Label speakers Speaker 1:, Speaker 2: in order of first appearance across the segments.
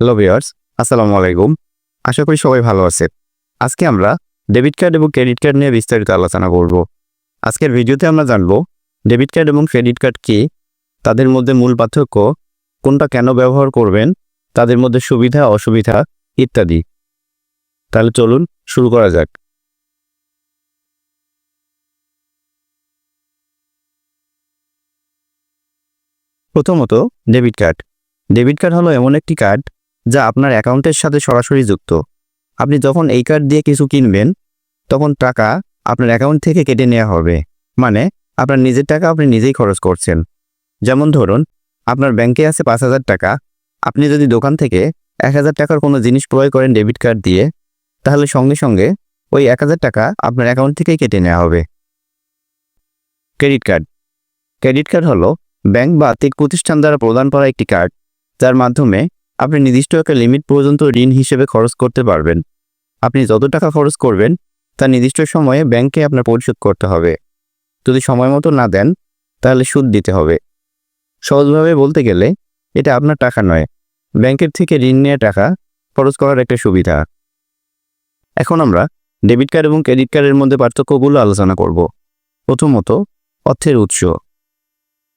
Speaker 1: Hello viewers, আসসালামু আলাইকুম। আশা করি সবাই ভালো আছে আজকে আমরা ডেবিট কার্ড এবং ক্রেডিট কার্ড নিয়ে বিস্তারিত আলোচনা করব। আজকের ভিডিওতে আমরা জানব, ডেবিট কার্ড এবং ক্রেডিট কার্ড কি, তাদের মধ্যে মূল পার্থক্য, কোনটা কেন ব্যবহার করবেন, তাদের মধ্যে সুবিধা, অসুবিধা ইত্যাদি। তাহলে চলুন শুরু করা যাক। প্রথমত, ডেবিট কার্ড। ডেবিট কার্ড হলো এমন একটি কার্ড যা আপনার অ্যাকাউন্টের সাথে সরাসরি যুক্ত। আপনি যখন এই কার্ড দিয়ে কিছু কিনবেন, তখন টাকা আপনার অ্যাকাউন্ট থেকে কেটে নেওয়া হবে। মানে আপনার নিজের টাকা আপনি নিজেই খরচ করছেন। যেমন ধরুন, আপনার ব্যাংকে আছে পাঁচ হাজার টাকা। আপনি যদি দোকান থেকে এক হাজার টাকার কোনো জিনিস ক্রয় করেন ডেবিট কার্ড দিয়ে, তাহলে সঙ্গে সঙ্গে ওই এক হাজার টাকা আপনার অ্যাকাউন্ট থেকেই কেটে নেওয়া হবে। Credit card. ক্রেডিট কার্ড হলো ব্যাংক বা আর্থিক প্রতিষ্ঠান দ্বারা প্রদান করা একটি কার্ড, যার মাধ্যমে আপনি নির্দিষ্ট একটা লিমিট পর্যন্ত ঋণ হিসেবে খরচ করতে পারবেন। আপনি যত টাকা খরচ করবেন, তা নির্দিষ্ট সময়ে ব্যাংকে আপনার পরিশোধ করতে হবে। যদি সময় মতো না দেন, তাহলে সুদ দিতে হবে। সহজভাবে বলতে গেলে, এটা আপনার টাকা নয়। ব্যাংকের থেকে ঋণ নেওয়া টাকা খরচ করার একটা সুবিধা। এখন আমরা ডেবিট কার্ড এবং ক্রেডিট কার্ডের মধ্যে পার্থক্যগুলো আলোচনা করব। প্রথমত, অর্থের উৎস।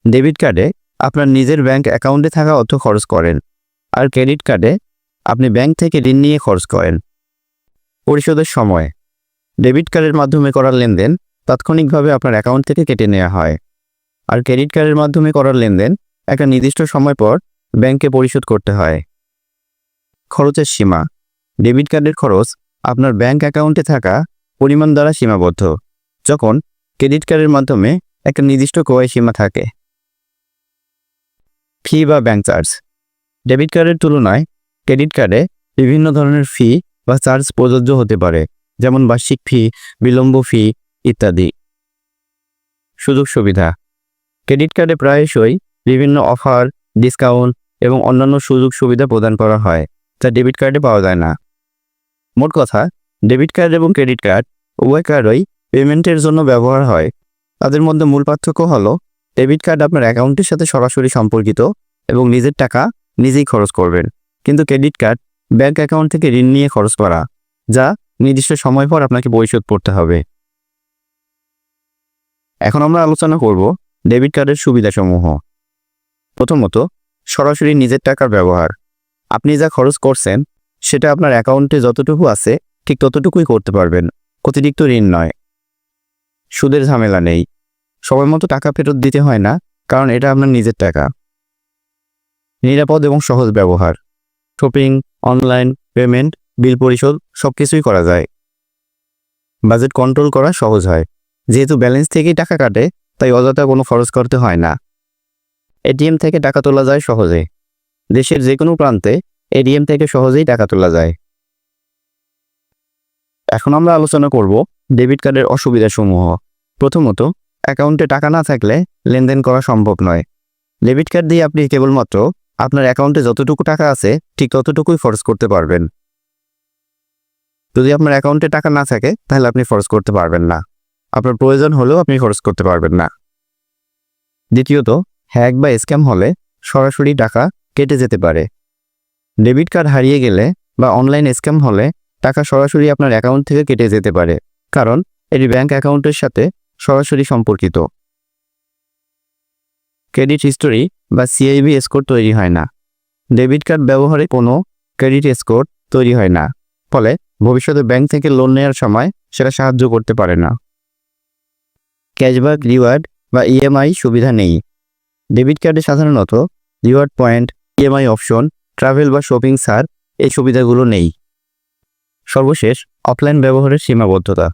Speaker 1: ডেবিট কার্ডে আপনার নিজের ব্যাংক অ্যাকাউন্টে থাকা অর্থ খরচ করেন। আর ক্রেডিট কার্ডে আপনি ব্যাংক থেকে ঋণ নিয়ে খরচ করেন। পরিশোধের সময়। ডেবিট কার্ডের মাধ্যমে করা লেনদেন তাৎক্ষণিকভাবে আপনার অ্যাকাউন্ট থেকে কেটে নেওয়া হয়। আর ক্রেডিট কার্ডের মাধ্যমে করার লেনদেন একটা নির্দিষ্ট সময় পর ব্যাংকে পরিশোধ করতে হয়। খরচের সীমা। ডেবিট কার্ডের খরচ আপনার ব্যাংক অ্যাকাউন্টে থাকা পরিমাণ দ্বারা সীমাবদ্ধ, যখন ক্রেডিট কার্ডের মাধ্যমে একটা নির্দিষ্ট ক্রয় সীমা থাকে। ফি বা ব্যাংক চার্জ। ডেবিট কার্ডের তুলনায় ক্রেডিট কার্ডে বিভিন্ন ধরনের ফি বা চার্জ প্রযোজ্য হতে পারে, যেমন বার্ষিক ফি বিলম্ব ফি ইত্যাদি। সুযোগ সুবিধা। ক্রেডিট কার্ডে প্রায়শই বিভিন্ন অফার ডিসকাউন্ট এবং অন্যান্য সুযোগ সুবিধা প্রদান করা হয়, যা ডেবিট কার্ডে পাওয়া যায় না। মোট কথা, ডেবিট কার্ড এবং ক্রেডিট কার্ড উভয় কার্ডই পেমেন্টের জন্য ব্যবহার হয়। তাদের মধ্যে মূল পার্থক্য হলো, ডেবিট কার্ড আপনার অ্যাকাউন্টের সাথে সরাসরি সম্পর্কিত এবং নিজের টাকা নিজেই খরচ করবেন। কিন্তু ক্রেডিট কার্ড, ব্যাংক অ্যাকাউন্ট থেকে ঋণ নিয়ে খরচ করা, যা নির্দিষ্ট সময় পর আপনাকে পরিশোধ করতে হবে। এখন আমরা আলোচনা করব ডেবিট কার্ডের সুবিধাসমূহ। প্রথমত, সরাসরি নিজের টাকার ব্যবহার। আপনি যা খরচ করছেন, সেটা আপনার অ্যাকাউন্টে যতটুকু আছে, ঠিক ততটুকুই করতে পারবেন। অতিরিক্ত ঋণ নয়। সুদের ঝামেলা নেই। সময় মতো টাকা ফেরত দিতে হয় না, কারণ এটা আপনার নিজের টাকা। নিরাপদ এবং সহজ ব্যবহার। শপিং, অনলাইন, পেমেন্ট, বিল পরিশোধ সব কিছুই করা যায়। বাজেট কন্ট্রোল করা সহজ হয়। যেহেতু ব্যালেন্স থেকেই টাকা কাটে, তাই অযথা কোনো খরচ করতে হয় না। এটিএম থেকে টাকা তোলা যায় সহজে। দেশের যে কোনো প্রান্তে এটিএম থেকে সহজেই টাকা তোলা যায়। এখন আমরা আলোচনা করব ডেবিট কার্ডের অসুবিধাসমূহ। প্রথমত, অ্যাকাউন্টে টাকা না থাকলে লেনদেন করা সম্ভব নয়। ডেবিট কার্ড দিয়ে আপনি কেবলমাত্র আপনার অ্যাকাউন্টে যতটুকু টাকা আছে, ঠিক ততটুকুই খরচ করতে পারবেন। যদি আপনার অ্যাকাউন্টে টাকা না থাকে, তাহলে আপনি খরচ করতে পারবেন না। আপনার প্রয়োজন হলেও আপনি খরচ করতে পারবেন না। দ্বিতীয়ত, হ্যাক বা স্ক্যাম হলে সরাসরি টাকা কেটে যেতে পারে। ডেবিট কার্ড হারিয়ে গেলে বা অনলাইন স্ক্যাম হলে টাকা সরাসরি আপনার অ্যাকাউন্ট থেকে কেটে যেতে পারে। কারণ, এটি ব্যাংক অ্যাকাউন্টের সাথে সরাসরি সম্পর্কিত। ক্রেডিট হিস্টোরি বা সিআইবি স্কোর তৈরি হয় না। ডেবিট কার্ড ব্যবহারে কোনো ক্রেডিট স্কোর তৈরি হয় না। ফলে ভবিষ্যতে ব্যাংক থেকে লোন নেওয়ার সময় সেটা সাহায্য করতে পারে না। ক্যাশব্যাক, রিওয়ার্ড বা ইএমআই সুবিধা নেই। ডেবিট কার্ডে সাধারণত reward point EMI option, travel বা শপিং সার এই সুবিধাগুলো নেই। সর্বশেষ, অফলাইন ব্যবহারের সীমাবদ্ধতা।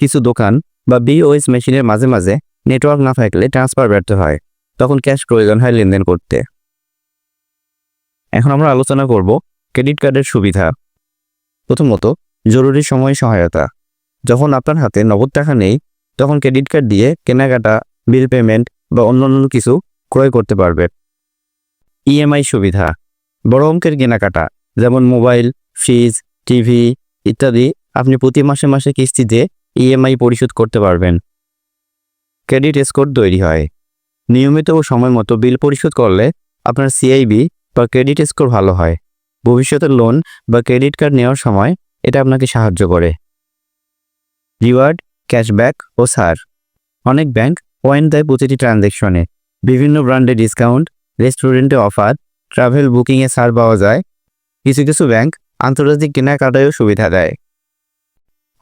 Speaker 1: কিছু দোকান বা বিওএস মেশিনের মাঝে মাঝে নেটওয়ার্ক না থাকলে ট্রান্সফার ব্যর্থ হয়। তখন ক্যাশ প্রয়োজন হয় লেনদেন করতে। এখন আমরা আলোচনা করব ক্রেডিট কার্ডের সুবিধা। প্রথমত, জরুরি সময় সহায়তা। যখন আপনার হাতে নগদ টাকা নেই, তখন ক্রেডিট কার্ড দিয়ে কেনাকাটা বিল পেমেন্ট বা অন্যান্য কিছু ক্রয় করতে পারবে ইএমআই সুবিধা। বড় অঙ্কের কেনাকাটা, যেমন মোবাইল, ফ্রিজ, টিভি ইত্যাদি আপনি প্রতি মাসে মাসে কিস্তিতে ইএমআই পরিশোধ করতে পারবেন। ক্রেডিট স্কোর তৈরি হয়। নিয়মিত ও সময় মতো বিল পরিশোধ করলে আপনার সিআইবি বা ক্রেডিট স্কোর ভালো হয়। ভবিষ্যতে লোন বা ক্রেডিট কার্ড নেওয়ার সময় এটা আপনাকে সাহায্য করে। রিওয়ার্ড, ক্যাশব্যাক ও সার। অনেক ব্যাংক পয়েন্ট দেয় প্রতিটি ট্রানজ্যাকশনে বিভিন্ন ব্র্যান্ডে ডিসকাউন্ট, রেস্টুরেন্টে অফার, ট্রাভেল বুকিংয়ে ছাড় পাওয়া যায়। কিছু কিছু ব্যাংক আন্তর্জাতিক কেনাকাটায়ও সুবিধা দেয়।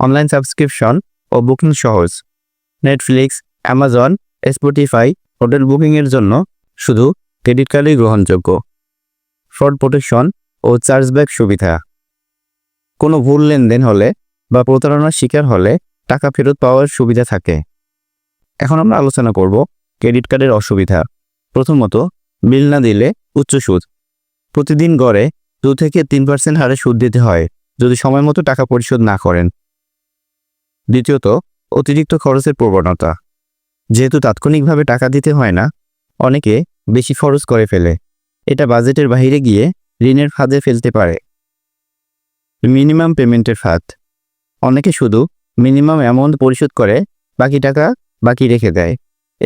Speaker 1: অনলাইন সাবস্ক্রিপশন ও বুকিং সহজ। নেটফ্লিক্স অ্যামাজন স্পটিফাই হোটেল বুকিংয়ের জন্য শুধু ক্রেডিট কার্ডই গ্রহণযোগ্য। ফ্রড প্রোটেকশন ও চার্জব্যাক সুবিধা। কোনো ভুল লেনদেন হলে বা প্রতারণার শিকার হলে টাকা ফেরত পাওয়ার সুবিধা থাকে। এখন আমরা আলোচনা করব ক্রেডিট কার্ডের অসুবিধা। প্রথমত, বিল না দিলে উচ্চ সুদ। প্রতিদিন গড়ে দু থেকে তিন পার্সেন্ট হারে সুদ দিতে হয় যদি সময় মতো টাকা পরিশোধ না করেন। দ্বিতীয়ত, অতিরিক্ত খরচের প্রবণতা। যেহেতু তাৎক্ষণিকভাবে টাকা দিতে হয় না, অনেকে বেশি খরচ করে ফেলে। এটা বাজেটের বাইরে গিয়ে ঋণের ফাঁদে ফেলতে পারে। মিনিমাম পেমেন্টের ফাঁদ। অনেকে শুধু মিনিমাম অ্যামাউন্ট পরিশোধ করে বাকি টাকা বাকি রেখে দেয়।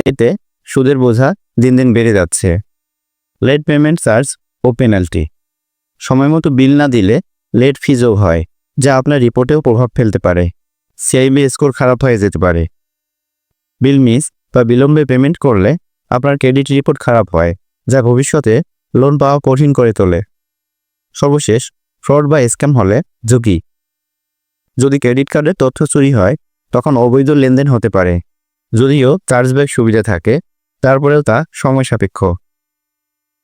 Speaker 1: এতে সুদের বোঝা দিন দিন বেড়ে যাচ্ছে। লেট পেমেন্ট চার্জ ও পেনাল্টি সময়মতো বিল না দিলে লেট ফিজও হয়, যা আপনার রিপোর্টেও প্রভাব ফেলতে পারে। সিআইবি স্কোর খারাপ হয়ে যেতে পারে। বিল মিস বা বিলম্বে পেমেন্ট করলে আপনার ক্রেডিট রিপোর্ট খারাপ হয়, যা ভবিষ্যতে লোন পাওয়া কঠিন করে তোলে। সর্বশেষ, ফ্রড বা স্ক্যাম হলে ঝুঁকি। যদি ক্রেডিট কার্ডের তথ্য চুরি হয়, তখন অবৈধ লেনদেন হতে পারে। যদিও চার্জব্যাক সুবিধা থাকে, তারপরেও তা সময় সাপেক্ষ।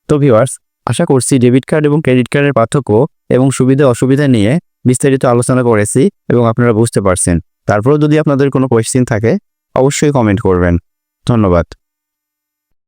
Speaker 1: তো ভিওয়ার্স আশা করছি ডেবিট কার্ড এবং ক্রেডিট কার্ডের পার্থক্য এবং সুবিধা অসুবিধা নিয়ে বিস্তারিত আলোচনা করেছি এবং আপনারা বুঝতে পারছেন। তারপরেও যদি আপনাদের কোনো কোয়েশ্চেন থাকে অবশ্যই কমেন্ট করবেন। ধন্যবাদ।